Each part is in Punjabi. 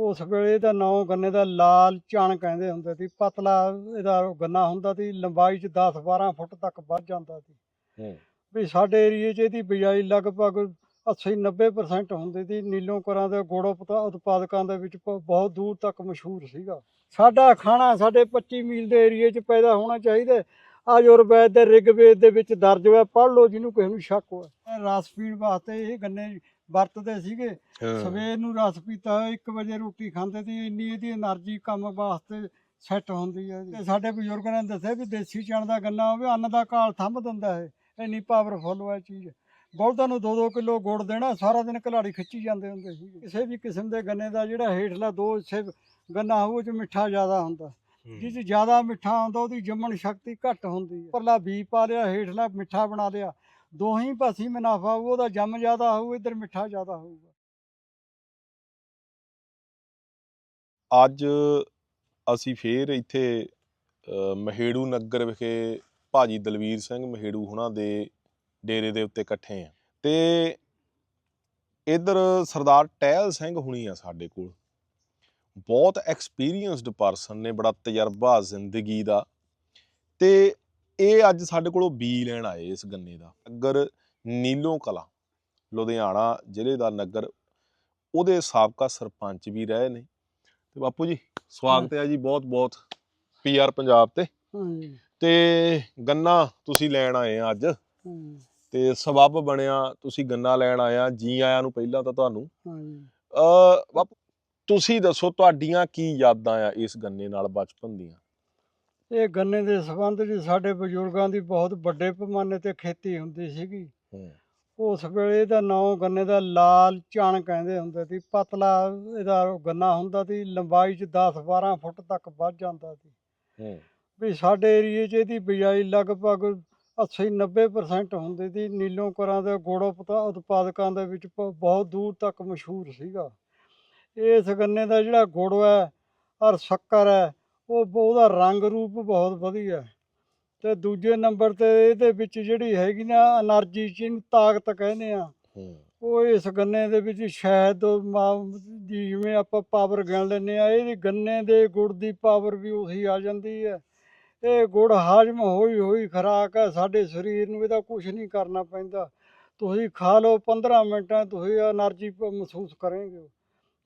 ਉਸ ਵੇਲੇ ਇਹਦਾ ਨਾਂ ਗੰਨੇ ਦਾ ਲਾਲ ਚਣ ਕਹਿੰਦੇ ਹੁੰਦੇ ਸੀ ਪਤਲਾ ਇਹਦਾ ਗੰਨਾ ਹੁੰਦਾ ਸੀ ਲੰਬਾਈ ਚ 10 12 ਫੁੱਟ ਤੱਕ ਵੱਧ ਜਾਂਦਾ ਸੀ। ਵੀ ਸਾਡੇ ਏਰੀਏ 'ਚ ਇਹਦੀ ਬਿਜਾਈ ਲਗਭਗ 80 90% ਹੁੰਦੀ ਸੀ ਨੀਲੋਂ ਕਰਾਂ ਦੇ ਗੁੜ ਉਤਪਾ- ਉਤਪਾਦਕਾਂ ਦੇ ਵਿੱਚ ਬਹੁਤ ਦੂਰ ਤੱਕ ਮਸ਼ਹੂਰ ਸੀਗਾ। ਸਾਡਾ ਖਾਣਾ ਸਾਡੇ 25 ਮੀਲ ਦੇ ਏਰੀਏ 'ਚ ਪੈਦਾ ਹੋਣਾ ਚਾਹੀਦਾ ਆਯੁਰਵੈਦ ਦੇ ਰਿਗਵੇਦ ਦੇ ਵਿੱਚ ਦਰਜ ਹੋਇਆ ਪੜ੍ਹ ਲਓ ਜਿਹਨੂੰ ਕਿਸੇ ਨੂੰ ਸ਼ੱਕ ਹੋਇਆ ਰਸ ਪੀਣ ਵਾਸਤੇ ਇਹ ਗੰਨੇ ਵਰਤਦੇ ਸੀਗੇ। ਸਵੇਰ ਨੂੰ ਰਸ ਪੀਤਾ 1 ਵਜੇ ਰੋਟੀ ਖਾਂਦੇ ਤੇ ਇੰਨੀ ਇਹਦੀ એનર્ਜੀ ਕੰਮ ਵਾਸਤੇ ਸੈੱਟ ਹੁੰਦੀ ਹੈ ਤੇ ਸਾਡੇ ਬਜ਼ੁਰਗਾਂ ਨੇ ਦੱਸਿਆ ਵੀ ਦੇਸੀ ਚਣ ਦਾ ਗੰਨਾ ਹੋਵੇ ਅੰਨ ਦਾ ਕਾਲ ਥੰਮ ਦਿੰਦਾ ਹੈ ਇੰਨੀ ਪਾਵਰਫੁਲ ਹੈ ਚੀਜ਼। ਬਲਦਾਂ ਨੂੰ 2-2 ਕਿਲੋ ਗੁੜ ਦੇਣਾ ਸਾਰਾ ਦਿਨ ਕਲਾੜੀ ਖਿੱਚੀ ਜਾਂਦੇ ਹੁੰਦੇ ਸੀ ਕਿਸੇ ਵੀ ਕਿਸਮ ਦੇ ਗੰਨੇ ਦਾ ਜਿਹੜਾ ਹੇਠਲਾ ਦੋ ਹਿੱਸੇ ਗੰਨਾ ਹੋਵੇ ਚ ਮਿੱਠਾ ਜ਼ਿਆਦਾ ਹੁੰਦਾ। ਜਿਸ ਜ਼ਿਆਦਾ ਮਿੱਠਾ ਹੁੰਦਾ ਉਹਦੀ ਜੰਮਣ ਸ਼ਕਤੀ ਘੱਟ ਹੁੰਦੀ ਹੈ ਪਰਲਾ ਬੀ ਪਾ ਲਿਆ ਹੇਠਲਾ ਮਿੱਠਾ ਬਣਾ ਲਿਆ। ਦੋਹੀਂ ਪਾਸੇ ਮੁਨਾਫਾ ਹੋਊ, ਉਹਦਾ ਜੰਮ ਜ਼ਿਆਦਾ ਹੋਊ, ਇੱਧਰ ਮਿੱਠਾ ਜ਼ਿਆਦਾ ਹੋਊਗਾ। ਅੱਜ ਅਸੀਂ ਫੇਰ ਇੱਥੇ ਮਹੇੜੂ ਨਗਰ ਵਿਖੇ ਭਾਜੀ ਦਲਵੀਰ ਸਿੰਘ ਮਹੇੜੂ ਹੁਣਾਂ ਦੇ ਡੇਰੇ ਦੇ ਉੱਤੇ ਇਕੱਠੇ ਆ। ਤੇ ਇਧਰ ਸਰਦਾਰ ਟਹਿਲ ਸਿੰਘ ਹੁਣੀ ਆ ਸਾਡੇ ਕੋਲ। ਬਹੁਤ ਐਕਸਪੀਰੀਅੰਸਡ ਪਰਸਨ ਨੇ, ਬੜਾ ਤਜਰਬਾ, ਜ਼ਿੰਦਗੀ ਦਾ। ਤੇ ਇਹ ਅੱਜ ਸਾਡੇ ਕੋਲੋਂ ਬੀ ਲੈਣ ਆਏ ਇਸ ਗੰਨੇ ਦਾ ਨਗਰ ਨੀਲੋਂ ਕਲਾ ਲੁਧਿਆਣਾ ਜ਼ਿਲ੍ਹੇ ਦਾ ਨਗਰ। ਉਹਦੇ ਸਾਬਕਾ ਸਰਪੰਚ ਵੀ ਰਹੇ ਨੇ। ਤੇ ਬਾਪੂ ਜੀ ਸਵਾਗਤ ਹੈ ਜੀ ਬਹੁਤ ਬਹੁਤ ਪੀਆਰ ਪੰਜਾਬ ਤੇ। ਹਾਂਜੀ। ਤੇ ਗੰਨਾ ਤੁਸੀਂ ਲੈਣ ਆਏ ਆ ਅੱਜ। ਤੇ ਸਬੱਬ ਬਣਿਆ ਤੁਸੀਂ ਗੰਨਾ ਲੈਣ ਆਇਆ ਜੀ ਆਇਆਂ ਨੂੰ ਪਹਿਲਾਂ ਤਾਂ ਤੁਹਾਨੂੰ। ਹਾਂਜੀ। ਅ ਬਾਪੂ ਤੁਸੀਂ ਦੱਸੋ ਤੁਹਾਡੀਆਂ ਕੀ ਯਾਦਾਂ ਆ ਇਸ ਗੰਨੇ ਨਾਲ ਬਚਪਨ ਦੀਆਂ? ਇਹ ਗੰਨੇ ਦੇ ਸੰਬੰਧ ਵਿੱਚ ਸਾਡੇ ਬਜ਼ੁਰਗਾਂ ਦੀ ਬਹੁਤ ਵੱਡੇ ਪੈਮਾਨੇ ਤੇ ਖੇਤੀ ਹੁੰਦੀ ਸੀਗੀ। ਉਸ ਵੇਲੇ ਇਹਦਾ ਨਾਂ ਗੰਨੇ ਦਾ ਲਾਲ ਚਣ ਕਹਿੰਦੇ ਹੁੰਦੇ ਸੀ। ਪਤਲਾ ਇਹਦਾ ਗੰਨਾ ਹੁੰਦਾ ਸੀ ਲੰਬਾਈ ਚ 10 12 ਫੁੱਟ ਤੱਕ ਵੱਧ ਜਾਂਦਾ ਸੀ। ਵੀ ਸਾਡੇ ਏਰੀਏ 'ਚ ਇਹਦੀ ਬਿਜਾਈ ਲਗਭਗ 80 90% ਹੁੰਦੀ ਸੀ। ਨੀਲੋਂ ਕਰਾਂ ਦੇ ਗੁੜ ਉਤਪਾ- ਉਤਪਾਦਕਾਂ ਦੇ ਵਿੱਚ ਬਹੁਤ ਦੂਰ ਤੱਕ ਮਸ਼ਹੂਰ ਸੀਗਾ। ਇਸ ਗੰਨੇ ਦਾ ਜਿਹੜਾ ਗੁੜ ਹੈ ਔਰ ਸ਼ੱਕਰ ਹੈ ਉਹ ਉਹਦਾ ਰੰਗ ਰੂਪ ਬਹੁਤ ਵਧੀਆ ਤੇ ਦੂਜੇ ਨੰਬਰ ਤੇ ਇਹਦੇ ਵਿੱਚ ਜਿਹੜੀ ਹੈਗੀ ਨਾ એનર્ਜੀ ਜਿਹਨੂੰ ਤਾਕਤ ਕਹਿੰਦੇ ਆ ਉਹ ਇਸ ਗੰਨੇ ਦੇ ਵਿੱਚ ਸ਼ਾਇਦ ਜਿਵੇਂ ਆਪਾਂ ਪਾਵਰ ਗਿਣ ਲੈਨੇ ਆ ਇਹਦੀ ਗੰਨੇ ਦੇ ਗੁੜ ਦੀ ਪਾਵਰ ਵੀ ਉਹੀ ਆ ਜਾਂਦੀ ਹੈ। ਇਹ ਗੁੜ ਹਾਜ਼ਮ ਹੋਈ ਹੋਈ ਖਰਾਕ ਹੈ ਸਾਡੇ ਸਰੀਰ ਨੂੰ ਇਹਦਾ ਕੁਝ ਨਹੀਂ ਕਰਨਾ ਪੈਂਦਾ। ਤੁਸੀਂ ਖਾ ਲਓ 15 ਮਿੰਟਾਂ ਤੁਸੀਂ એનર્ਜੀ ਮਹਿਸੂਸ ਕਰੋਗੇ।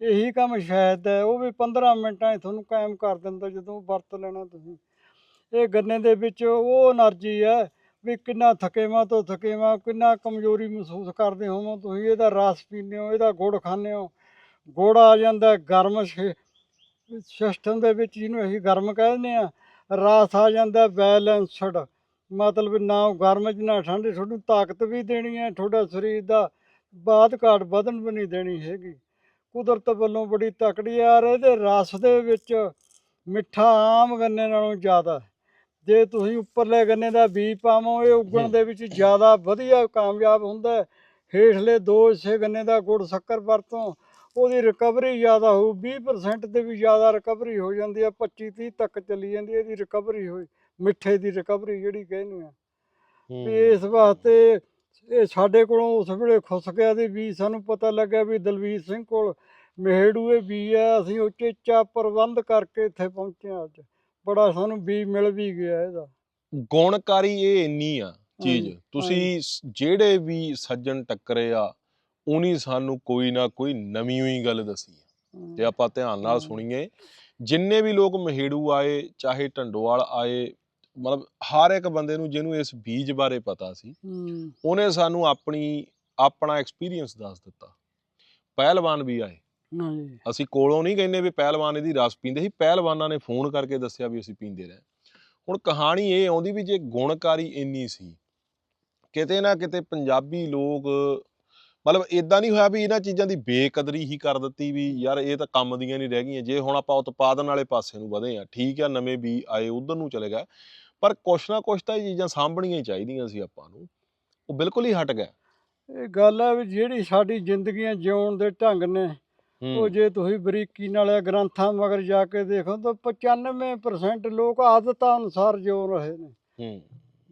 ਇਹੀ ਕੰਮ ਸ਼ਾਇਦ ਹੈ, ਉਹ ਵੀ 15 ਮਿੰਟਾਂ ਹੀ ਤੁਹਾਨੂੰ ਕਾਇਮ ਕਰ ਦਿੰਦਾ ਜਦੋਂ ਵਰਤ ਲੈਣਾ ਤੁਸੀਂ। ਇਹ ਗੰਨੇ ਦੇ ਵਿੱਚ ਉਹ એનર્ਜੀ ਹੈ ਵੀ ਕਿੰਨਾ ਥਕੇਵਾ ਤੋਂ ਥਕੇਵਾ, ਕਿੰਨਾ ਕਮਜ਼ੋਰੀ ਮਹਿਸੂਸ ਕਰਦੇ ਹੋਵੋ ਤੁਸੀਂ, ਇਹਦਾ ਰਸ ਪੀਂਦੇ ਹੋ, ਇਹਦਾ ਗੁੜ ਖਾਂਦੇ ਹੋ। ਗੁੜ ਆ ਜਾਂਦਾ ਗਰਮ ਸਿਸਟਮ ਦੇ ਵਿੱਚ ਜਿਹਨੂੰ ਅਸੀਂ ਗਰਮ ਕਹਿੰਦੇ ਆ ਰਸ ਆ ਜਾਂਦਾ ਬੈਲੈਂਸਡ ਮਤਲਬ ਨਾ ਉਹ ਗਰਮ ਚ ਨਾ ਠੰਡੇ, ਤੁਹਾਨੂੰ ਤਾਕਤ ਵੀ ਦੇਣੀ ਹੈ, ਤੁਹਾਡਾ ਸਰੀਰ ਦਾ ਬਾਦ ਘਾਟ ਵਧਣ ਵੀ ਨਹੀਂ ਦੇਣੀ ਹੈਗੀ। ਕੁਦਰਤ ਵੱਲੋਂ ਬੜੀ ਤਕੜੀ ਆ ਔਰ ਇਹਦੇ ਰਸ ਦੇ ਵਿੱਚ ਮਿੱਠਾ ਆਮ ਗੰਨੇ ਨਾਲੋਂ ਜ਼ਿਆਦਾ। ਜੇ ਤੁਸੀਂ ਉੱਪਰਲੇ ਗੰਨੇ ਦਾ ਬੀਜ ਪਾਵੋ ਇਹ ਉਗਣ। ਦੇ ਵਿੱਚ ਜ਼ਿਆਦਾ ਵਧੀਆ ਕਾਮਯਾਬ ਹੁੰਦਾ। ਹੇਠਲੇ ਦੋ ਹਿੱਸੇ ਗੰਨੇ ਦਾ ਗੁੜ ਸ਼ੱਕਰ ਵਰਤੋਂ ਉਹਦੀ ਰਿਕਵਰੀ ਜ਼ਿਆਦਾ ਹੋਊ 20% ਤੇ ਵੀ ਜ਼ਿਆਦਾ ਰਿਕਵਰੀ ਹੋ ਜਾਂਦੀ ਹੈ 25 30 ਤੱਕ ਚੱਲੀ ਜਾਂਦੀ ਹੈ ਇਹਦੀ ਰਿਕਵਰੀ ਹੋਈ ਮਿੱਠੇ ਦੀ ਰਿਕਵਰੀ ਜਿਹੜੀ ਕਹਿੰਦੇ ਆ ਇਸ ਵਾਸਤੇ ਇਹ ਸਾਡੇ ਕੋਲੋਂ ਉਸ ਵੇਲੇ ਖੁੱਸ ਗਿਆ ਤੇ ਵੀ ਸਾਨੂੰ ਪਤਾ ਲੱਗਿਆ ਵੀ ਦਲਵੀਰ ਸਿੰਘ ਕੋਲ ਮਹੇੜੂ ਇਹ ਵੀ ਆ ਅਸੀਂ ਉਚੇਚਾ ਪ੍ਰਬੰਧ ਕਰਕੇ ਇੱਥੇ ਪਹੁੰਚੇ ਅੱਜ। ਬੜਾ ਸਾਨੂੰ ਵੀ ਮਿਲ ਵੀ ਗਿਆ ਇਹਦਾ। ਗੁਣਕਾਰੀ ਇਹ ਇੰਨੀ ਆ ਚੀਜ਼ ਤੁਸੀਂ ਜਿਹੜੇ ਵੀ ਸੱਜਣ ਟੱਕਰੇ ਆ ਉਨੀ ਸਾਨੂੰ ਕੋਈ ਨਾ ਕੋਈ ਨਵੀਂ ਹੋਈ ਗੱਲ ਦੱਸੀ ਜੇ ਆਪਾਂ ਧਿਆਨ ਨਾਲ। ਸੁਣੀਏ ਜਿੰਨੇ ਵੀ ਲੋਕ ਮਹੇੜੂ ਆਏ ਚਾਹੇ ਢੰਡੋਵਾਲ ਆਏ ਮਤਲਬ ਹਰ ਇੱਕ ਬੰਦੇ ਨੂੰ ਜਿਹਨੂੰ ਇਸ ਬੀਜ ਬਾਰੇ ਪਤਾ ਸੀ ਉਹਨੇ ਸਾਨੂੰ ਆਪਣੀ ਆਪਣਾ ਐਕਸਪੀਰੀਅੰਸ ਦੱਸ ਦਿੱਤਾ। ਪਹਿਲਵਾਨ ਵੀ ਆਏ। ਅਸੀਂ ਕੋਲੋਂ ਨਹੀਂ ਕਹਿੰਦੇ ਵੀ ਪਹਿਲਵਾਨ ਇਹਦੀ ਰਸ ਪੀਂਦੇ ਸੀ ਪਹਿਲਵਾਨਾਂ ਨੇ ਫੋਨ ਕਰਕੇ ਦੱਸਿਆ ਵੀ ਅਸੀਂ ਪੀਂਦੇ ਰਹੇ। ਹੁਣ ਕਹਾਣੀ ਇਹ ਆਉਂਦੀ ਵੀ ਜੇ ਗੁਣਕਾਰੀ ਇੰਨੀ ਸੀ ਕਿਤੇ ਨਾ ਕਿਤੇ ਪੰਜਾਬੀ ਲੋਕ ਮਤਲਬ ਇਦਾਂ ਨਹੀਂ ਹੋਇਆ ਵੀ ਇਹਨਾਂ ਚੀਜ਼ਾਂ ਦੀ ਬੇਕਦਰੀ ਹੀ ਕਰ ਦਿੱਤੀ ਵੀ ਯਾਰ ਇਹ ਤਾਂ ਕੰਮ ਦੀਆਂ ਨਹੀਂ ਰਹਿ ਗਈਆਂ ਜੇ ਹੁਣ ਆਪਾਂ ਉਤਪਾਦਨ ਵਾਲੇ ਪਾਸੇ ਨੂੰ ਵਧੇ ਆ ਠੀਕ ਆ ਨਵੇਂ ਵੀ ਆਏ ਉਧਰ ਨੂੰ ਚਲੇ ਗਏ ਪਰ ਕੁਛ ਨਾ ਕੁਛ ਤਾਂ ਇਹ ਚੀਜ਼ਾਂ ਸਾਂਭਣੀਆਂ ਹੀ ਚਾਹੀਦੀਆਂ ਸੀ ਆਪਾਂ ਨੂੰ। ਉਹ ਬਿਲਕੁਲ ਹੀ ਹਟ ਗਿਆ ਇਹ ਗੱਲ ਹੈ ਵੀ ਜਿਹੜੀ ਸਾਡੀ ਜ਼ਿੰਦਗੀਆਂ ਜਿਉਣ ਦੇ ਢੰਗ ਨੇ ਉਹ ਜੇ ਤੁਸੀਂ ਬਰੀਕੀ ਨਾਲ ਇਹ ਗ੍ਰੰਥਾਂ ਮਗਰ ਜਾ ਕੇ ਦੇਖੋ ਤਾਂ 95% ਲੋਕ ਆਦਤਾਂ ਅਨੁਸਾਰ ਜਿਉ ਰਹੇ ਨੇ। ਹੂੰ।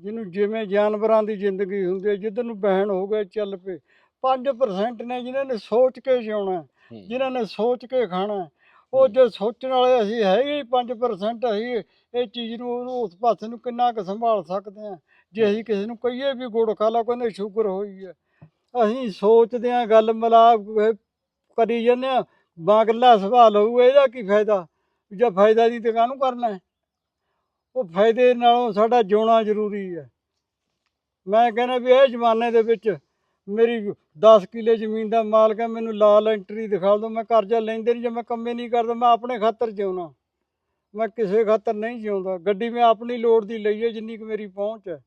ਜਿਹਨੂੰ ਜਿਵੇਂ ਜਾਨਵਰਾਂ ਦੀ ਜ਼ਿੰਦਗੀ ਹੁੰਦੀ ਹੈ ਜਿੱਧਰ ਨੂੰ ਬਹਿਣ ਹੋ ਗਏ ਚੱਲ ਪਏ। 5% ਨੇ ਜਿਨ੍ਹਾਂ ਨੇ ਸੋਚ ਕੇ ਜਿਉਣਾ ਹੈ, ਹੂੰ। ਜਿਨ੍ਹਾਂ ਨੇ ਸੋਚ ਕੇ ਖਾਣਾ ਹੈ। ਉਹ ਜੇ ਸੋਚਣ ਵਾਲੇ ਅਸੀਂ ਹੈਗੇ ਹੀ 5% ਅਸੀਂ ਇਹ ਚੀਜ਼ ਨੂੰ ਉਹਨੂੰ ਉਸ ਪਾਸੇ ਨੂੰ ਕਿੰਨਾ ਕੁ ਸੰਭਾਲ ਸਕਦੇ ਆ ਜੇ ਅਸੀਂ ਕਿਸੇ ਨੂੰ ਕਹੀਏ ਵੀ ਗੁੜ ਖਾ ਲਾ ਕਹਿੰਦੇ ਸ਼ੂਗਰ ਹੋਈ ਹੈ ਅਸੀਂ ਸੋਚਦੇ ਆ ਗੱਲ ਮਲਾਪ ਕਰੀ ਜਾਂਦੇ ਆ ਬਾਗਲਾ ਸਵਾਲ ਹੋਊ ਇਹਦਾ ਕੀ ਫਾਇਦਾ? ਜੇ ਫਾਇਦਾ ਨਹੀਂ ਤੇ ਕਾਹਨੂੰ ਕਰਨਾ? ਉਹ ਫਾਇਦੇ ਨਾਲੋਂ ਸਾਡਾ ਜਿਉਣਾ ਜ਼ਰੂਰੀ ਹੈ। ਮੈਂ ਕਹਿੰਦਾ ਵੀ ਇਹ ਜ਼ਮਾਨੇ ਦੇ ਵਿੱਚ ਮੇਰੀ 10 ਕਿੱਲੇ ਜ਼ਮੀਨ ਦਾ ਮਾਲਕ ਹੈ, ਮੈਨੂੰ ਲਾਲ ਐਂਟਰੀ ਦਿਖਾ ਦਿਓ, ਮੈਂ ਕਰਜ਼ਾ ਲੈਂਦੇ ਨਹੀਂ, ਜੇ ਮੈਂ ਕੰਮੇ ਨਹੀਂ ਕਰਦਾ, ਮੈਂ ਆਪਣੇ ਖਾਤਰ ਜਿਉਣਾ। ਮੈਂ ਕਿਸੇ ਖਾਤਰ ਨਹੀਂ ਜਿਉਂਦਾ। ਗੱਡੀ ਮੈਂ ਆਪਣੀ ਲੋੜ ਦੀ ਲਈ ਹੈ, ਜਿੰਨੀ ਕੁ ਮੇਰੀ ਪਹੁੰਚ ਹੈ।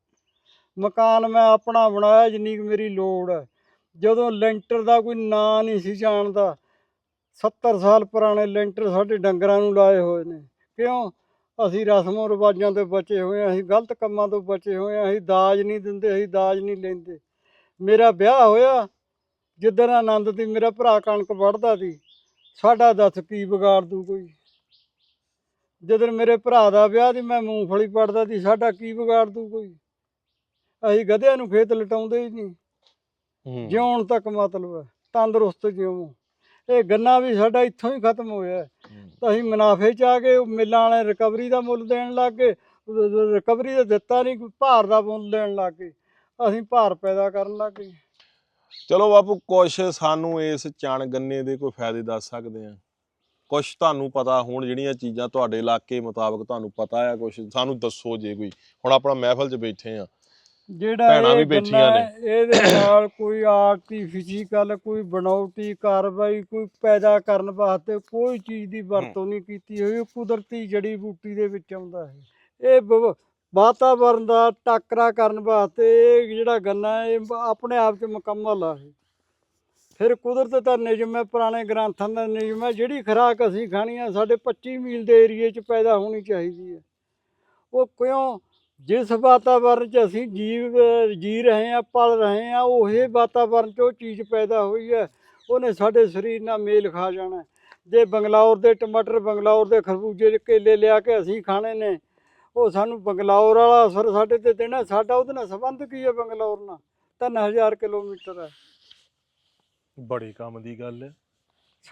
ਮਕਾਨ ਮੈਂ ਆਪਣਾ ਬਣਾਇਆ, ਜਿੰਨੀ ਕੁ ਮੇਰੀ ਲੋੜ ਹੈ। ਜਦੋਂ ਲੈਂਟਰ ਦਾ ਕੋਈ ਨਾਂ ਨਹੀਂ ਸੀ ਜਾਣਦਾ 70 ਸਾਲ ਪੁਰਾਣੇ ਲੈਂਟਰ ਸਾਡੇ ਡੰਗਰਾਂ ਨੂੰ ਲਾਏ ਹੋਏ ਨੇ। ਕਿਉਂ? ਅਸੀਂ ਰਸਮੋਂ ਰਿਵਾਜਾਂ ਤੋਂ ਬਚੇ ਹੋਏ ਹਾਂ, ਅਸੀਂ ਗਲਤ ਕੰਮਾਂ ਤੋਂ ਬਚੇ ਹੋਏ ਹਾਂ, ਅਸੀਂ ਦਾਜ ਨਹੀਂ ਦਿੰਦੇ, ਅਸੀਂ ਦਾਜ ਨਹੀਂ ਲੈਂਦੇ। ਮੇਰਾ ਵਿਆਹ ਹੋਇਆ ਜਿੱਦਣ ਆਨੰਦ ਦੀ ਮੇਰਾ ਭਰਾ ਕਣਕ ਵੜਦਾ ਸੀ ਸਾਡਾ ਦੱਸ ਕੀ ਵਿਗਾੜ ਦੂ ਕੋਈ? ਜਦੋਂ ਮੇਰੇ ਭਰਾ ਦਾ ਵਿਆਹ ਸੀ ਮੈਂ ਮੂੰਗਫਲੀ ਪੜਦਾ ਸੀ ਸਾਡਾ ਕੀ ਵਿਗਾੜ ਦੂ ਕੋਈ? ਅਸੀਂ ਗਧਿਆਂ ਨੂੰ ਖੇਤ ਲਟਾਉਂਦੇ ਹੀ ਨਹੀਂ। ਜਿਉਣ ਤੱਕ ਮਤਲਬ ਹੈ ਤੰਦਰੁਸਤ ਜਿਉਂ। ਇਹ ਗੰਨਾ ਵੀ ਸਾਡਾ ਇੱਥੋਂ ਹੀ ਖਤਮ ਹੋਇਆ। ਤਾਂ ਅਸੀਂ ਮੁਨਾਫੇ ਚ ਆ ਗਏ ਉਹ ਮਿੱਲਾਂ ਵਾਲੇ ਰਿਕਵਰੀ ਦਾ ਮੁੱਲ ਦੇਣ ਲੱਗ ਗਏ ਰਿਕਵਰੀ ਦਾ ਦਿੱਤਾ ਨਹੀਂ ਭਾਰ ਦਾ ਮੁੱਲ ਦੇਣ ਲੱਗ ਗਏ। ਅਸੀਂ ਭਾਰ ਪੈਦਾ ਕਰਨ ਲੱਗ ਗਏ। ਚਲੋ ਬਾਪੂ ਕੁਛ ਸਾਨੂੰ ਇਸ ਚਣ ਗੰਨੇ ਦੇ ਕੋਈ ਫਾਇਦੇ ਦੱਸ ਸਕਦੇ ਆ। ਕੁਛ ਤੁਹਾਨੂੰ ਪਤਾ ਹੋਣ ਜਿਹੜੀਆਂ ਚੀਜ਼ਾਂ ਤੁਹਾਡੇ ਇਲਾਕੇ ਮੁਤਾਬਕ ਤੁਹਾਨੂੰ ਪਤਾ ਆ ਕੁਛ ਸਾਨੂੰ ਦੱਸੋ ਜੇ ਕੋਈ। ਹੁਣ ਆਪਣਾ ਮਹਿਫਲ 'ਚ ਬੈਠੇ ਆ। ਜਿਹੜਾ ਭੈਣਾਂ ਇਹ ਵੀ ਬੈਠੀਆਂ ਗੰਨਾ ਹੈ, ਇਹਦੇ ਨਾਲ ਕੋਈ ਆਰਟੀਫਿਸ਼ੀਕਲ ਕੋਈ ਬਣਾਉਟੀ ਕਾਰਵਾਈ ਕੋਈ ਪੈਦਾ ਕਰਨ ਵਾਸਤੇ ਕੋਈ ਚੀਜ਼ ਦੀ ਵਰਤੋਂ ਨਹੀਂ ਕੀਤੀ ਹੋਈ। ਕੁਦਰਤੀ ਜੜੀ ਬੂਟੀ ਦੇ ਵਿੱਚ ਆਉਂਦਾ ਹੈ। ਇਹ ਬ- ਵਾਤਾਵਰਨ ਦਾ ਟਾਕਰਾ ਕਰਨ ਵਾਸਤੇ ਇਹ ਜਿਹੜਾ ਗੰਨਾ ਹੈ, ਇਹ ਆਪਣੇ ਆਪ 'ਚ ਮੁਕੰਮਲ ਆ ਇਹ। ਫਿਰ ਕੁਦਰਤ ਦਾ ਨਿਯਮ ਹੈ ਪੁਰਾਣੇ ਗ੍ਰੰਥਾਂ ਦਾ ਨਿਯਮ ਹੈ ਜਿਹੜੀ ਖੁਰਾਕ ਅਸੀਂ ਖਾਣੀ ਆ ਸਾਡੇ 25 ਮੀਲ ਦੇ ਏਰੀਏ 'ਚ ਪੈਦਾ ਹੋਣੀ ਚਾਹੀਦੀ ਹੈ। ਉਹ ਕਿਉਂ? ਜਿਸ ਵਾਤਾਵਰਨ 'ਚ ਅਸੀਂ ਜੀਵ ਜੀ ਰਹੇ ਆ ਪਲ ਰਹੇ ਆ ਉਹੇ ਵਾਤਾਵਰਨ 'ਚ ਉਹ ਚੀਜ਼ ਪੈਦਾ ਹੋਈ ਹੈ। ਉਹਨੇ ਸਾਡੇ ਸਰੀਰ ਨਾਲ ਮੇਲ ਖਾ ਜਾਣਾ ਜੇ ਬੰਗਲੌਰ ਦੇ ਟਮਾਟਰ ਬੰਗਲੌਰ ਦੇ ਖਰਬੂਜੇ ਦੇ ਕੇਲੇ ਲਿਆ ਕੇ ਅਸੀਂ ਖਾਣੇ ਨੇ ਉਹ ਸਾਨੂੰ ਬੰਗਲੌਰ ਵਾਲਾ ਅਸਰ ਸਾਡੇ ਤੇ ਦੇਣਾ ਸਾਡਾ ਉਹਦੇ ਨਾਲ ਸੰਬੰਧ ਕੀ ਹੈ ਬੰਗਲੌਰ ਨਾਲ? 3000 ਕਿਲੋਮੀਟਰ ਹੈ। ਬੜੀ ਕੰਮ ਦੀ ਗੱਲ ਹੈ।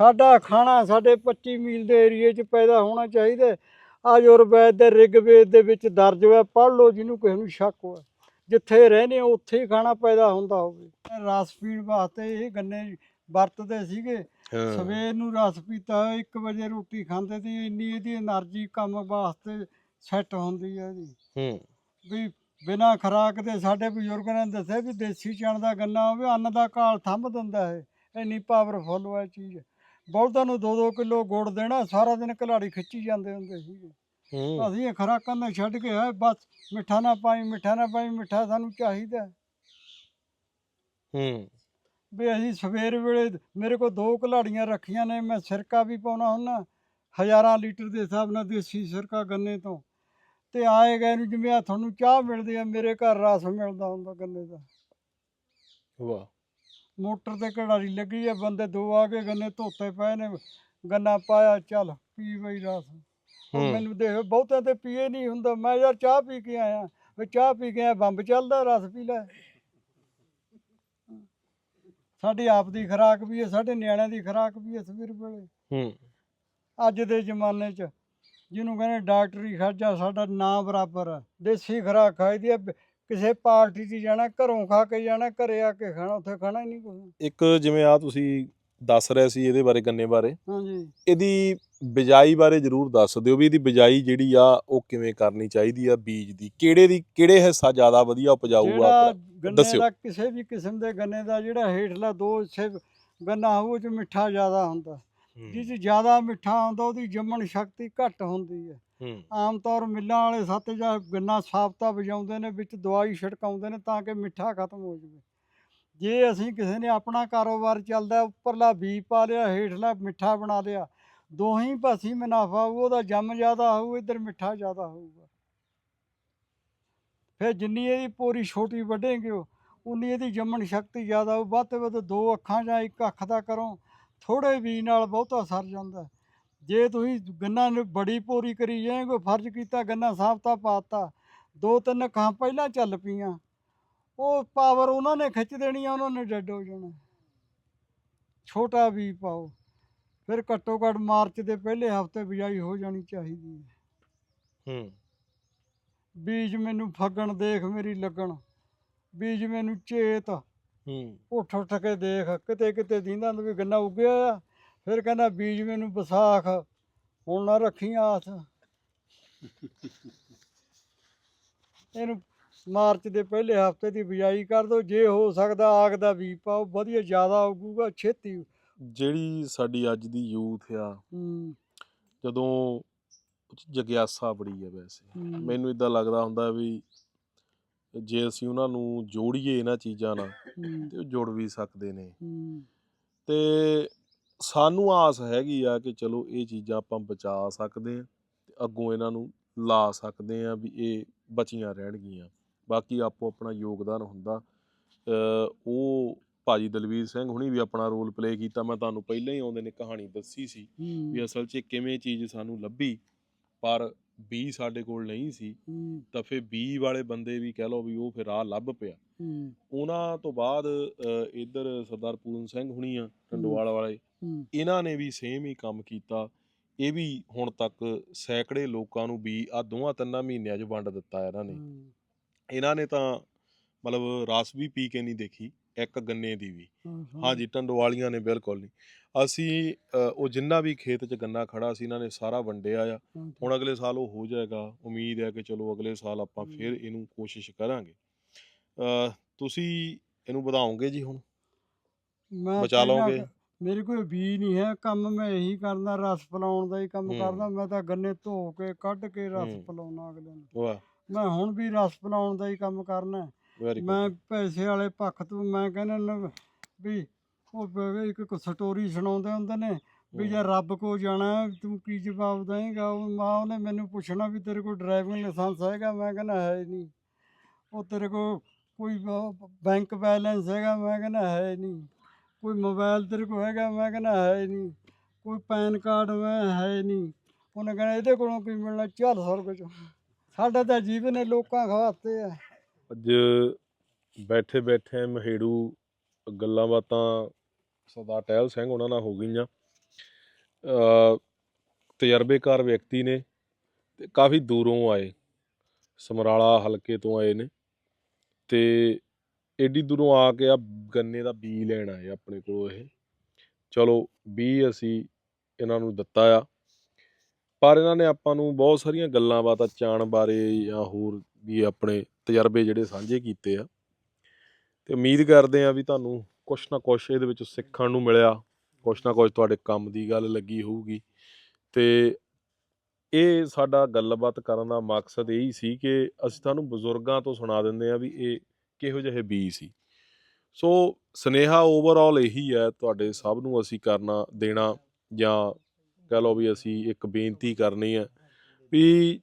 ਸਾਡਾ ਖਾਣਾ ਸਾਡੇ 25 ਮੀਲ ਦੇ ਏਰੀਏ 'ਚ ਪੈਦਾ ਹੋਣਾ ਚਾਹੀਦਾ ਆ ਯੁਰਵੈਦ ਦੇ ਰਿਗਵੇਦ ਦੇ ਵਿੱਚ ਦਰਜ ਹੋਇਆ ਪੜ ਲਓ ਜਿਹਨੂੰ ਕਿਸੇ ਨੂੰ ਸ਼ੱਕ ਹੋਇਆ ਜਿੱਥੇ ਰਹਨੇ ਉੱਥੇ ਹੀ ਖਾਣਾ ਪੈਦਾ ਹੁੰਦਾ ਹੋਵੇ। ਰਸ ਪੀਣ ਵਾਸਤੇ ਇਹ ਗੰਨੇ ਵਰਤਦੇ ਸੀਗੇ। ਸਵੇਰ ਨੂੰ ਰਸ ਪੀਤਾ 1 ਵਜੇ ਰੋਟੀ ਖਾਂਦੇ ਤੇ ਇੰਨੀ ਇਹਦੀ એનર્ਜੀ ਕੰਮ ਵਾਸਤੇ ਸੈੱਟ ਹੁੰਦੀ ਹੈ ਇਹਦੀ ਹੂੰ। ਵੀ ਬਿਨਾਂ ਖੁਰਾਕ ਦੇ ਸਾਡੇ ਬਜ਼ੁਰਗਾਂ ਨੇ ਦੱਸਿਆ ਵੀ ਦੇਸੀ ਚਣ ਦਾ ਗੰਨਾ ਹੋਵੇ ਅੰਨ ਦਾ ਕਾਲ ਥੰਮ ਦਿੰਦਾ ਹੈ। ਇੰਨੀ ਪਾਵਰਫੁੱਲ ਹੈ ਚੀਜ਼। ਬਲਦਾਂ ਨੂੰ 2-2 ਕਿਲੋ ਗੁੜ ਦੇਣਾ ਸਾਰਾ ਦਿਨ ਕਲਾੜੀ ਖਿੱਚੀ ਜਾਂਦੇ ਹੁੰਦੇ ਸੀਗੇ। ਹੂੰ। ਅਸੀਂ ਇਹ ਖੁਰਾਕਾਂ ਦਾ ਛੱਡ ਕੇ ਹੈ ਬਸ ਮਿੱਠਾ ਨਾ ਪਾਈ ਮਿੱਠਾ ਨਾ ਪਾਈ ਮਿੱਠਾ ਸਾਨੂੰ ਚਾਹੀਦਾ। ਹੈ। ਵੀ ਅਸੀਂ ਸਵੇਰ ਵੇਲੇ ਮੇਰੇ ਕੋਲ ਦੋ ਕਲਾੜੀਆਂ ਰੱਖੀਆਂ ਨੇ ਮੈਂ ਸਿਰਕਾ ਵੀ ਪਾਉਣਾ ਹੁੰਦਾ ਹਜ਼ਾਰਾਂ ਲੀਟਰ ਦੇ ਹਿਸਾਬ ਨਾਲ ਦੇਸੀ ਸਿਰਕਾ ਗੰਨੇ ਤੋਂ। ਤੇ ਆਏ ਗਏ ਨੂੰ ਜਿਵੇਂ ਆ ਤੁਹਾਨੂੰ ਚਾਹ ਮਿਲਦੀ ਆ ਮੇਰੇ ਘਰ ਰਸ ਮਿਲਦਾ ਹੁੰਦਾ ਗੰਨੇ ਦਾ। ਵਾਹ। ਮੋਟਰ ਤੇ ਕਢਾਰੀ ਲੱਗੀ ਆ ਬੰਦੇ ਦੋ ਆ ਕੇ ਗੰਨੇ ਧੋਤੇ ਪਏ ਨੇ ਗੰਨਾ ਪਾਇਆ ਚੱਲ ਪੀ ਬਈ ਰਸ। ਉਹ ਮੈਨੂੰ ਦੇਖ ਬਹੁਤਿਆਂ ਤੇ ਪੀਏ ਨਹੀਂ ਹੁੰਦਾ ਮੈਂ ਯਾਰ ਚਾਹ ਪੀ ਕੇ ਆਇਆ ਵੀ ਚਾਹ ਪੀ ਕੇ ਆਇਆ ਬੰਬ ਚੱਲਦਾ ਰਸ ਪੀ ਲੈ। ਸਾਡੀ ਆਪ ਦੀ ਖੁਰਾਕ ਵੀ ਹੈ ਸਾਡੇ ਨਿਆਣਿਆਂ ਦੀ ਖੁਰਾਕ ਵੀ ਹੈ ਸਵੇਰ ਵੇਲੇ। ਹੂੰ। ਅੱਜ ਦੇ ਜ਼ਮਾਨੇ 'ਚ ਜਿਹਨੂੰ ਕਹਿੰਦੇ ਡਾਕਟਰੀ ਖਰਚਾ ਸਾਡਾ ਨਾਂ ਬਰਾਬਰ ਦੇਸੀ ਖੁਰਾਕ ਖਾਈਦੀ ਹੈ ਕਿਸੇ ਪਾਰਟੀ 'ਚ ਜਾਣਾ ਘਰੋਂ ਖਾ ਕੇ ਜਾਣਾ ਘਰੇ ਆ ਕੇ ਖਾਣਾ ਉੱਥੇ ਖਾਣਾ ਹੀ ਨਹੀਂ ਕੁਛ। ਇੱਕ ਜਿਵੇਂ ਆ ਤੁਸੀਂ ਦੱਸ ਰਹੇ ਸੀ ਇਹਦੇ ਬਾਰੇ ਗੰਨੇ ਬਾਰੇ। ਹਾਂਜੀ। ਇਹਦੀ ਬਿਜਾਈ ਬਾਰੇ ਜਰੂਰ ਦੱਸ ਦਿਓ ਵੀ ਇਹਦੀ ਬਿਜਾਈ ਜਿਹੜੀ ਆ ਉਹ ਕਿਵੇਂ ਕਰਨੀ ਚਾਹੀਦੀ ਆ ਬੀਜ ਦੀ ਕਿਹੜੇ ਦੀ ਕਿਹੜੇ ਹਿੱਸਾ ਜ਼ਿਆਦਾ ਵਧੀਆ ਉਪਜਾਊ ਜਿਹੜਾ ਆ ਗੰਨੇ ਦੱਸਿਓ। ਦਾ ਕਿਸੇ ਵੀ ਕਿਸਮ ਦੇ ਗੰਨੇ ਦਾ ਜਿਹੜਾ ਹੇਠਲਾ ਦੋ ਹਿੱਸੇ ਗੰਨਾ ਹੋਊ ਉਹ 'ਚ ਮਿੱਠਾ ਜ਼ਿਆਦਾ ਹੁੰਦਾ। ਜਿਸ ਜ਼ਿਆਦਾ ਮਿੱਠਾ ਆਉਂਦਾ ਉਹਦੀ ਜੰਮਣ ਸ਼ਕਤੀ ਘੱਟ ਹੁੰਦੀ ਹੈ। ਆਮ ਤੌਰ ਮਿੱਲਾਂ ਵਾਲੇ ਸੱਤ ਜਾਂ ਗੰਨਾ ਸਾਫਤਾ ਵਜਾਉਂਦੇ ਨੇ ਵਿੱਚ ਦਵਾਈ ਛਿੜਕਾਉਂਦੇ ਨੇ ਤਾਂ ਕਿ ਮਿੱਠਾ ਖਤਮ ਹੋ ਜਾਵੇ। ਜੇ ਅਸੀਂ ਕਿਸੇ ਨੇ ਆਪਣਾ ਕਾਰੋਬਾਰ ਚੱਲਦਾ ਉੱਪਰਲਾ ਬੀ ਪਾ ਲਿਆ ਹੇਠਲਾ ਮਿੱਠਾ ਬਣਾ ਲਿਆ ਦੋਹੀਂ ਪਾਸੇ ਮੁਨਾਫਾ ਉਹਦਾ ਜੰਮ ਜ਼ਿਆਦਾ ਹੋਊ ਇੱਧਰ ਮਿੱਠਾ ਜ਼ਿਆਦਾ ਹੋਊਗਾ। ਫਿਰ ਜਿੰਨੀ ਇਹਦੀ ਪੋਰੀ ਛੋਟੀ ਵੱਢੇਂਗੇ ਉਹ ਉਨੀ ਇਹਦੀ ਜੰਮਣ ਸ਼ਕਤੀ ਜ਼ਿਆਦਾ ਹੋਊ ਵੱਧ ਤੋਂ ਵੱਧ ਦੋ ਅੱਖਾਂ ਜਾਂ ਇੱਕ ਅੱਖ ਦਾ ਕਰੋ। ਥੋੜੇ ਬੀ ਨਾਲ ਬਹੁਤਾ ਸਰ ਜਾਂਦਾ। ਜੇ ਤੁਸੀਂ ਗੰਨਾ ਨੂੰ ਬੜੀ ਪੋਰੀ ਕਰੀ ਜਾਏਗੇ ਫਰਜ਼ ਕੀਤਾ ਗੰਨਾ ਸਾਫਤਾ ਪਾਤਾ। ਦੋ ਤਿੰਨ ਕਾਂ ਪਹਿਲਾਂ ਚੱਲ ਪਈਆਂ। ਉਹ ਪਾਵਰ ਉਹਨਾਂ ਨੇ ਖਿੱਚ ਦੇਣੀ ਆ ਉਹਨਾਂ ਨੇ ਡੈਡ ਹੋ ਜਾਣਾ। ਛੋਟਾ ਵੀ ਪਾਓ। ਫਿਰ ਘੱਟੋ ਘੱਟ ਮਾਰਚ ਦੇ ਪਹਿਲੇ ਹਫ਼ਤੇ ਬਿਜਾਈ ਹੋ ਜਾਣੀ ਚਾਹੀਦੀ ਹੈ। ਹੂੰ। ਬੀਜ ਮੈਨੂੰ ਫੱਗਣ ਦੇਖ ਮੇਰੀ ਲੱਗਣ। ਬੀਜ ਮੈਨੂੰ ਚੇਤ ਹੂੰ। ਉੱਠ ਉੱਠ ਕੇ ਦੇਖ ਕਿਤੇ ਕਿਤੇ ਦੀਂਦਾ ਵੀ ਗੰਨਾ ਉੱਗਿਆ ਆ। ਫਿਰ ਕਹਿੰਦਾ ਬੀਜ ਮੈਨੂੰ ਵਿਸਾਖ ਹੁਣ ਨਾ ਰੱਖੀ ਆਸ। ਇਹਨੂੰ ਮਾਰਚ ਦੇ ਪਹਿਲੇ ਹਫ਼ਤੇ ਦੀ ਬਿਜਾਈ ਕਰ ਦੋ ਜੇ ਹੋ ਸਕਦਾ ਆਗ ਦਾ ਵੀ ਪਾਓ ਵਧੀਆ ਜ਼ਿਆਦਾ ਉੱਗੂਗਾ ਛੇਤੀ। ਜਿਹੜੀ ਸਾਡੀ ਅੱਜ ਦੀ ਯੂਥ ਆ ਹੂੰ, ਜਦੋਂ ਜਗਿਆਸਾ ਬੜੀ ਹੈ ਵੈਸੇ। ਮੈਨੂੰ ਇਦਾਂ ਲੱਗਦਾ ਹੁੰਦਾ ਵੀ ਜੇ ਅਸੀਂ ਉਹਨਾਂ ਨੂੰ ਜੋੜੀਏ ਇਹਨਾਂ ਚੀਜ਼ਾਂ ਨਾਲ ਤੇ ਉਹ ਜੁੜ ਵੀ ਸਕਦੇ ਨੇ। ਤੇ ਸਾਨੂੰ ਆਸ ਹੈਗੀ ਆ ਕਿ ਚਲੋ ਇਹ ਚੀਜ਼ਾਂ ਆਪਾਂ ਬਚਾ ਸਕਦੇ ਆ ਤੇ ਅੱਗੋਂ ਇਹਨਾਂ ਨੂੰ ਲਾ ਸਕਦੇ ਆ ਵੀ ਇਹ ਬਚੀਆਂ ਰਹਿਣਗੀਆਂ। ਬਾਕੀ ਆਪੋ ਆਪਣਾ ਯੋਗਦਾਨ ਹੁੰਦਾ। ਉਹ ਭਾਜੀ ਦਲਵੀਰ ਸਿੰਘ ਹੁਣੀ ਵੀ ਆਪਣਾ ਰੋਲ ਪਲੇ ਕੀਤਾ ਮੈਂ ਤੁਹਾਨੂੰ ਪਹਿਲਾਂ ਹੀ ਆਉਂਦੇ ਨੇ ਕਹਾਣੀ ਦੱਸੀ ਸੀ ਵੀ ਅਸਲ 'ਚ ਕਿਵੇਂ ਚੀਜ਼ ਸਾਨੂੰ ਲੱਭੀ। ਪਰ ਬੀ ਸਾਡੇ ਕੋਲ ਨਹੀਂ ਸੀ ਤਾਂ ਫਿਰ ਬੀ ਵਾਲੇ ਬੰਦੇ ਵੀ ਕਹਿ ਲਓ ਵੀ ਉਹ ਫਿਰ ਰਾਹ ਲੱਭ ਪਿਆ। ਉਹਨਾਂ ਤੋਂ ਬਾਅਦ ਇੱਧਰ ਸਰਦਾਰ ਪੂਰਨ ਸਿੰਘ ਹੁਣੀ ਆ ਟੰਡੋਵਾਲ ਵਾਲੇ ਇਹਨਾਂ ਨੇ ਵੀ ਸੇਮ ਹੀ ਕੰਮ ਕੀਤਾ। ਇਹ ਵੀ ਹੁਣ ਤੱਕ ਸੈਂਕੜੇ ਲੋਕਾਂ ਨੂੰ ਵੀ ਆ ਦੋਵਾਂ ਤਿੰਨਾਂ ਮਹੀਨਿਆਂ 'ਚ ਵੰਡ ਦਿੱਤਾ ਇਹਨਾਂ ਨੇ। ਇਹਨਾਂ ਨੇ ਤਾਂ ਮਤਲਬ ਰਸ ਵੀ ਪੀ ਕੇ ਨਹੀਂ ਦੇਖੀ। ਇੱਕ ਗੰਨੇ ਦੀ ਵੀ। ਹਾਂਜੀ ਟੰਡੋਵਾਲੀਆਂ ਨੇ ਬਿਲਕੁਲ ਨਹੀਂ ਅਸੀਂ ਅ, ਉਹ ਜਿੰਨਾ ਵੀ ਖੇਤ 'ਚ ਗੰਨਾ ਖੜਾ ਸੀ ਇਹਨਾਂ ਨੇ ਸਾਰਾ ਵੰਡਿਆ ਆ। ਹੁਣ ਅਗਲੇ ਸਾਲ ਉਹ ਹੋ ਜਾਏਗਾ। ਉਮੀਦ ਹੈ ਕਿ ਚਲੋ ਅਗਲੇ ਸਾਲ ਆਪਾਂ। ਫਿਰ ਇਹਨੂੰ ਕੋਸ਼ਿਸ਼ ਕਰਾਂਗੇ। ਅ, ਤੁਸੀਂ ਇਹਨੂੰ ਵਧਾਓਗੇ ਜੀ ਹੁਣ? ਮੈਂ ਬਚਾ ਪਹਿਲਾਂ ਲਓਗੇ? ਮੇਰੇ ਕੋਲ ਬੀ ਨਹੀਂ ਹੈ ਕੰਮ ਮੈਂ ਇਹੀ ਕਰਦਾ ਰਸ ਪਿਲਾਉਣ ਦਾ ਹੀ ਕੰਮ ਹੂੰ। ਕਰਦਾ। ਮੈਂ ਤਾਂ ਗੰਨੇ ਧੋ ਕੇ ਕੱਢ ਕੇ ਰਸ ਹੂੰ। ਪਿਲਾਉਣਾ ਅਗਲੇ ਨੂੰ। ਵਾਹ। ਮੈਂ ਹੁਣ ਵੀ ਰਸ ਪਿਲਾਉਣ ਦਾ ਹੀ ਕੰਮ ਕਰਨਾ। ਹੈ। ਵੈਰੀ ਮੈਂ ਪੈਸੇ ਵਾਲੇ ਪੱਖ ਤੋਂ ਮੈਂ ਕਹਿੰਦਾ ਨਾ ਵੀ ਉਹ ਬ- ਇੱਕ ਇੱਕ ਸਟੋਰੀ ਸੁਣਾਉਂਦੇ ਹੁੰਦੇ ਨੇ ਵੀ ਜੇ ਰੱਬ ਕੋ ਜਾਣਾ ਹੈ, ਤੂੰ ਕੀ ਜਵਾਬ ਦੇਂਗਾ ਉਹ ਮਾਂ ਉਹਨੇ ਮੈਨੂੰ ਪੁੱਛਣਾ ਵੀ ਤੇਰੇ ਕੋਲ ਡਰਾਈਵਿੰਗ ਲਾਇਸੈਂਸ ਹੈਗਾ? ਮੈਂ ਕਹਿੰਦਾ ਹੈ ਹੀ ਨਹੀਂ। ਉਹ ਤੇਰੇ ਕੋਲ ਕੋਈ ਬੈਂਕ ਬੈਲੈਂਸ ਹੈਗਾ? ਮੈਂ ਕਹਿੰਦਾ ਹੈ ਹੀ ਨਹੀਂ। ਕੋਈ ਮੋਬਾਈਲ ਤੇਰੇ ਕੋਲ ਹੈਗਾ? ਮੈਂ ਕਹਿੰਦਾ ਹੈ ਹੀ ਨਹੀਂ। ਕੋਈ ਪੈਨ ਕਾਰਡ ਮੈਂ ਹੈ ਹੀ ਨਹੀਂ। ਉਹਨੇ ਕਹਿੰਦਾ ਇਹਦੇ ਕੋਲੋਂ ਕੀ ਮਿਲਣਾ? ਚੱਲ ਸਰ ਕੁਝ ਸਾਡਾ ਤਾਂ ਜੀਵਨ ਹੈ ਲੋਕਾਂ ਖਾਤੇ ਆ। ਅੱਜ ਬੈਠੇ ਬੈਠੇ ਮਹੇੜੂ ਗੱਲਾਂ ਬਾਤਾਂ ਸਰਦਾਰ ਟਹਿਲ ਸਿੰਘ ਉਹਨਾਂ ਨਾਲ ਹੋ ਗਈਆਂ। ਤਜਰਬੇਕਾਰ ਵਿਅਕਤੀ ਨੇ ਤੇ ਕਾਫੀ ਦੂਰੋਂ ਆਏ, ਸਮਰਾਲਾ ਹਲਕੇ ਤੋਂ ਆਏ ਨੇ ਤੇ ਏਡੀ ਦੂਰੋਂ ਆ ਕੇ ਆ ਗੰਨੇ ਦਾ ਬੀ ਲੈਣ ਆਏ ਆਪਣੇ ਕੋਲ ਇਹ। ਚਲੋ ਬੀ ਅਸੀਂ ਇਹਨਾਂ ਨੂੰ ਦਿੱਤਾ ਆ, ਪਰ ਇਹਨਾਂ ਨੇ ਆਪਾਂ ਨੂੰ ਬਹੁਤ ਸਾਰੀਆਂ ਗੱਲਾਂ ਬਾਤਾਂ ਚਾਣ ਬਾਰੇ ਜਾਂ ਹੋਰ ਵੀ ਆਪਣੇ ਤਜਰਬੇ ਜਿਹੜੇ ਸਾਂਝੇ ਕੀਤੇ ਆ। ਤੇ ਉਮੀਦ ਕਰਦੇ ਆ ਵੀ ਤੁਹਾਨੂੰ ਕੁਛ ਨਾ ਕੁਛ ਇਹਦੇ ਵਿੱਚ ਸਿੱਖਣ ਨੂੰ ਮਿਲਿਆ। ਕੁਛ ਨਾ ਕੁਛ ਤੁਹਾਡੇ ਕੰਮ ਦੀ ਗੱਲ ਲੱਗੀ ਹੋਊਗੀ। ਤੇ ਇਹ ਸਾਡਾ ਗੱਲਬਾਤ ਕਰਨ ਦਾ ਮਕਸਦ ਇਹੀ ਸੀ ਕਿ ਅਸੀਂ ਤੁਹਾਨੂੰ ਬਜ਼ੁਰਗਾਂ ਤੋਂ ਸੁਣਾ ਦਿੰਦੇ ਆ ਵੀ ਇਹ ਕਿਹੋ ਜਿਹੇ ਬੀ ਸੀ। ਸੋ ਸਨੇਹਾ ਓਵਰਆਲ ਇਹੀ ਹੈ, ਤੁਹਾਡੇ ਸਭ ਨੂੰ ਅਸੀਂ ਕਰਨਾ ਦੇਣਾ ਜਾਂ ਕਹ ਲਓ ਵੀ ਅਸੀਂ ਇੱਕ ਬੇਨਤੀ ਕਰਨੀ ਹੈ ਵੀ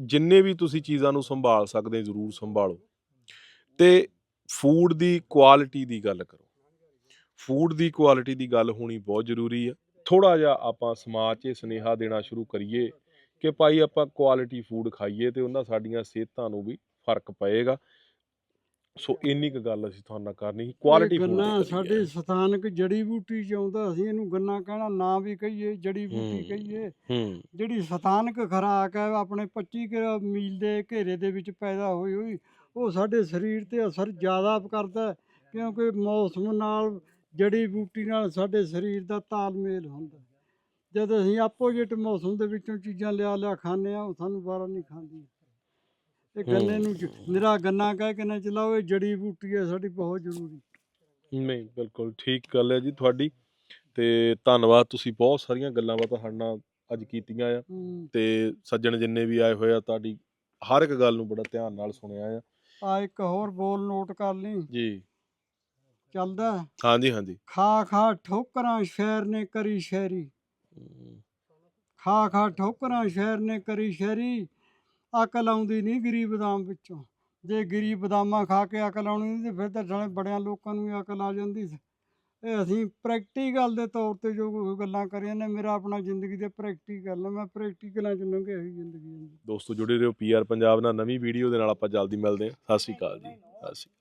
ਜਿੰਨੇ ਵੀ ਤੁਸੀਂ ਚੀਜ਼ਾਂ ਨੂੰ ਸੰਭਾਲ ਸਕਦੇ ਜ਼ਰੂਰ ਸੰਭਾਲੋ। ਤੇ ਫੂਡ ਦੀ ਕੁਆਲਿਟੀ ਦੀ ਗੱਲ ਕਰੋ। ਫੂਡ ਦੀ ਕੁਆਲਿਟੀ ਦੀ ਗੱਲ ਹੋਣੀ ਬਹੁਤ ਜ਼ਰੂਰੀ ਆ। ਥੋੜਾ ਜਿਹਾ ਆਪਾਂ ਸਮਾਜ 'ਚ ਇਹ ਸੁਨੇਹਾ ਦੇਣਾ ਸ਼ੁਰੂ ਕਰੀਏ ਕਿ ਭਾਈ ਆਪਾਂ ਕੁਆਲਿਟੀ ਫੂਡ ਖਾਈਏ ਤੇ ਉਹਨਾਂ ਸਾਡੀਆਂ ਸਿਹਤਾਂ ਨੂੰ ਵੀ ਫ਼ਰਕ ਪਏਗਾ। ਸੋ ਇੰਨੀ ਕੁ ਗੱਲ ਅਸੀਂ ਤੁਹਾਨੂੰ ਨਾਲ ਕਰਨੀ ਸੀ ਕੁਆਲਿਟੀ ਫੂਡ ਗੰਨਾ ਸਾਡੇ ਸਥਾਨਕ ਜੜੀ ਬੂਟੀ ਚ ਆਉਂਦਾ ਅਸੀਂ ਇਹਨੂੰ ਗੰਨਾ ਕਹਿਣਾ ਨਾ ਵੀ ਕਹੀਏ ਜੜੀ ਬੂਟੀ। ਕਹੀਏ ਹੂੰ ਜਿਹੜੀ ਸਥਾਨਕ ਖੁਰਾਕ ਹੈ ਆਪਣੇ 25 ਕਿਲੋ ਮੀਲ ਦੇ ਘੇਰੇ ਦੇ ਵਿੱਚ ਪੈਦਾ ਹੋਈ ਹੋਈ ਉਹ ਸਾਡੇ ਸਰੀਰ ਤੇ ਅਸਰ ਜ਼ਿਆਦਾ ਕਰਦਾ ਕਿਉਂਕਿ ਮੌਸਮ ਨਾਲ ਜੜੀ ਬੂਟੀ ਨਾਲ ਸਾਡੇ ਸਰੀਰ ਦਾ ਤਾਲਮੇਲ ਹੁੰਦਾ। ਜਦ ਅਸੀਂ ਆਪੋਜੀਟ ਮੌਸਮ ਦੇ ਵਿੱਚੋਂ ਚੀਜ਼ਾਂ ਲਿਆ ਲਿਆ ਖਾਂਦੇ ਆ ਉਹ ਸਾਨੂੰ ਬਾਰਾ ਨਹੀਂ ਖਾਂਦੀ ਇਹ ਗੰਨੇ ਨੂੰ ਜ- ਨਿਰਾ ਗੰਨਾ ਕਹਿ ਕੇ ਨਾ ਚਲਾਓ ਇਹ ਜੜੀ ਬੂਟੀ ਹੈ ਸਾਡੀ ਬਹੁਤ ਜ਼ਰੂਰੀ। ਨਹੀਂ ਬਿਲਕੁਲ ਠੀਕ ਗੱਲ ਹੈ ਜੀ ਤੁਹਾਡੀ ਤੇ ਧੰਨਵਾਦ ਤੁਸੀਂ ਬਹੁਤ ਸਾਰੀਆਂ ਗੱਲਾਂ ਬਾਤਾਂ ਸਾਡੇ ਨਾਲ ਅੱਜ ਕੀਤੀਆਂ ਆ ਹੂੰ। ਤੇ ਸੱਜਣ ਜਿੰਨੇ ਵੀ ਆਏ ਹੋਏ ਆ ਤੁਹਾਡੀ ਹਰ ਇੱਕ ਗੱਲ ਨੂੰ ਬੜਾ ਧਿਆਨ ਨਾਲ ਸੁਣਿਆ ਆ। ਆ ਇੱਕ ਹੋਰ ਬੋਲ ਨੋਟ ਕਰ ਲਈ। ਜੀ। ਚੱਲਦਾ। ਹਾਂਜੀ ਹਾਂਜੀ। ਖਾ ਖਾ ਠੋਕਰਾਂ ਸ਼ਹਿਰ ਨੇ ਕਰੀ ਸ਼ਹਿਰੀ। ਖਾ ਖਾ ਠੋਕਰਾਂ ਸ਼ਹਿਰ ਨੇ ਕਰੀ ਸ਼ਹਿਰੀ। ਅਕਲ ਆਉਂਦੀ ਨਹੀਂ ਗਰੀਬ ਬਦਾਮ ਵਿੱਚੋਂ। ਜੇ ਗਰੀਬ ਬਦਾਮਾਂ ਖਾ ਕੇ ਅਕਲ ਆਉਣੀ ਨਹੀਂ ਤੇ ਫਿਰ ਤਾਂ ਸਾਲੇ ਬੜਿਆਂ ਲੋਕਾਂ ਨੂੰ ਵੀ ਅਕਲ ਆ ਜਾਂਦੀ ਸੀ। ਇਹ ਅਸੀਂ ਪ੍ਰੈਕਟੀਕਲ ਦੇ ਤੌਰ ਤੇ ਜੋ ਗੱਲਾਂ ਕਰੀਆਂ ਨੇ, ਮੇਰਾ ਆਪਣਾ ਜ਼ਿੰਦਗੀ ਦੇ ਪ੍ਰੈਕਟੀਕਲ ਮੈਂ ਪ੍ਰੈਕਟੀਕਲਾਂ ਚ ਲੰਘਿਆ ਹੋਈ ਜ਼ਿੰਦਗੀ ਦੋਸਤੋ ਜੁੜੇ ਰਹੋ ਪੀਆਰ ਪੰਜਾਬ ਨਾਲ। ਨਵੀਂ ਵੀਡੀਓ ਦੇ ਨਾਲ ਆਪਾਂ ਜਲਦੀ ਮਿਲਦੇ ਹਾਂ। ਸਤਿ ਸ਼੍ਰੀ ਅਕਾਲ ਜੀ। ਸਤਿ ਸ਼੍ਰੀ ਅਕਾਲ।